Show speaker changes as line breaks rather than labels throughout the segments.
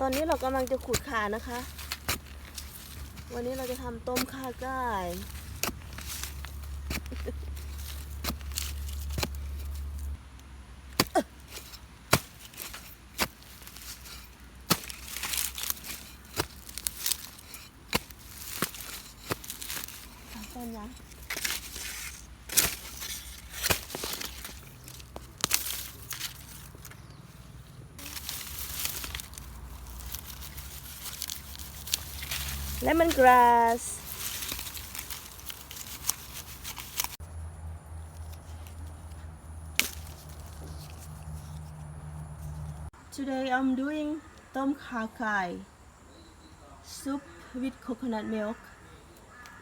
ตอนนี้เรากำลังจะขูดขานะคะ วันนี้เราจะทำต้มข่าไก่ต้นยัง lemongrass. Today I'm doing tom kha kai soup with coconut milk.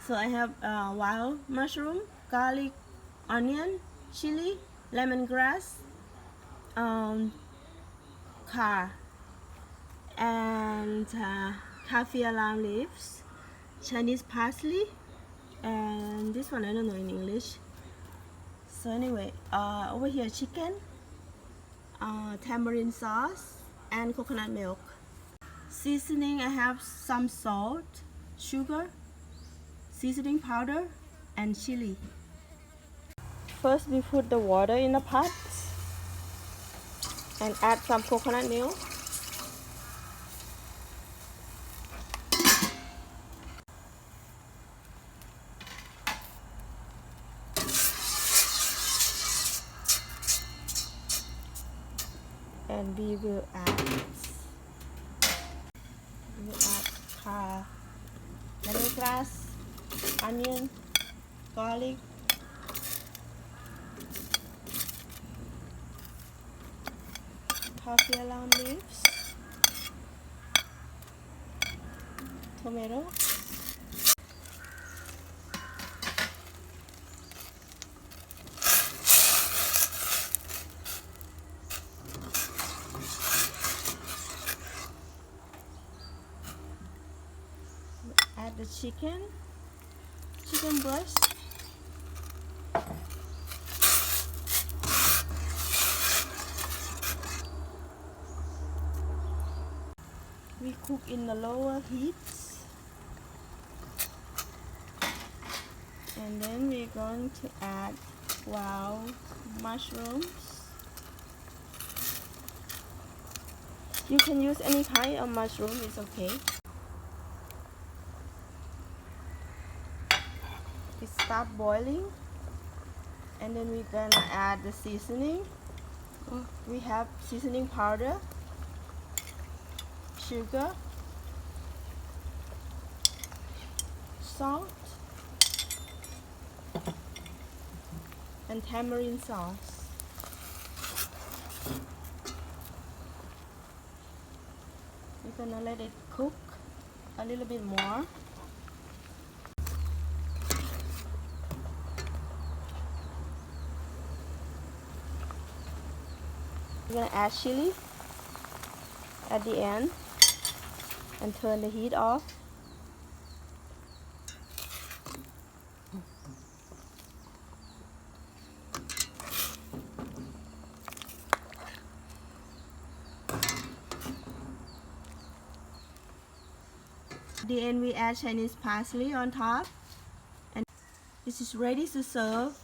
So I have uh, wild mushroom, garlic, onion, chili, lemongrass, um, kha, and uh, kaffir lime leaves, Chinese parsley, and this one I don't know in English. So anyway, uh, over here chicken, uh, tamarind sauce and coconut milk. Seasoning I have some salt, sugar, seasoning powder and chili. First we put the water in the pot and add some coconut milk. And we will add we will add uh, lemongrass, onion, garlic, coffee alarm leaves, tomato, add the chicken, chicken breast. We cook in the lower heat. And then we're going to add wild mushrooms. You can use any kind of mushroom, it's okay. It start boiling and then we're gonna add the seasoning. We have seasoning powder sugar salt and tamarind sauce. We're gonna let it cook a little bit more We're gonna add chili at the end and turn the heat off. At the end we add Chinese parsley on top and this is ready to serve.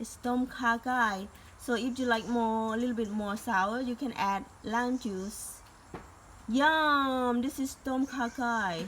It's tom kha gai. So if you like more, a little bit more sour, you can add lime juice. Yum! This is tom kha gai.